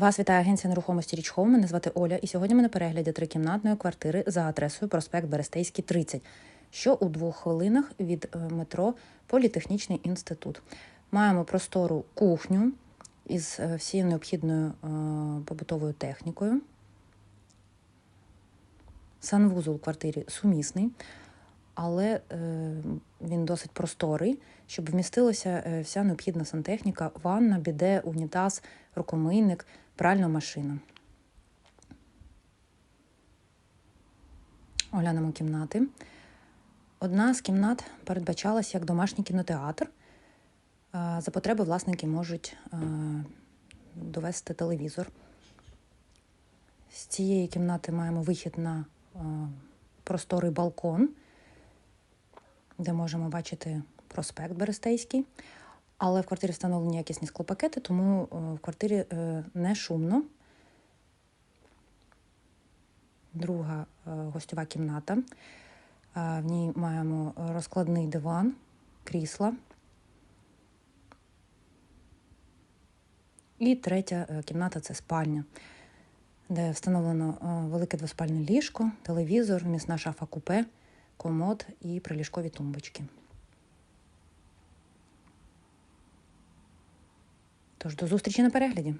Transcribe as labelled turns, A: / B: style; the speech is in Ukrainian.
A: Вас вітає агенція нерухомості Річ Хоум. Мене звати Оля, і сьогодні ми на перегляді трикімнатної квартири за адресою проспект Берестейський, 30, що у двох хвилинах від е, метро Політехнічний інститут. Маємо простору кухню із е, всією необхідною е, побутовою технікою. Санвузол у квартирі сумісний, але він досить просторий, щоб вмістилася вся необхідна сантехніка, ванна, біде, унітаз, рукомийник, пральна машина. Оглянемо кімнати. Одна з кімнат передбачалась як домашній кінотеатр. Е, За потреби власники можуть е, довести телевізор. З цієї кімнати маємо вихід на е, просторий балкон, де можемо бачити проспект Берестейський. Але в квартирі встановлені якісні склопакети, тому е, в квартирі е, не шумно. Друга е, гостьова кімната. В ній маємо розкладний диван, крісла. І третя кімната це спальня, де встановлено велике двоспальне ліжко, телевізор, місна шафа купе, комод і приліжкові тумбочки. Тож до зустрічі на перегляді.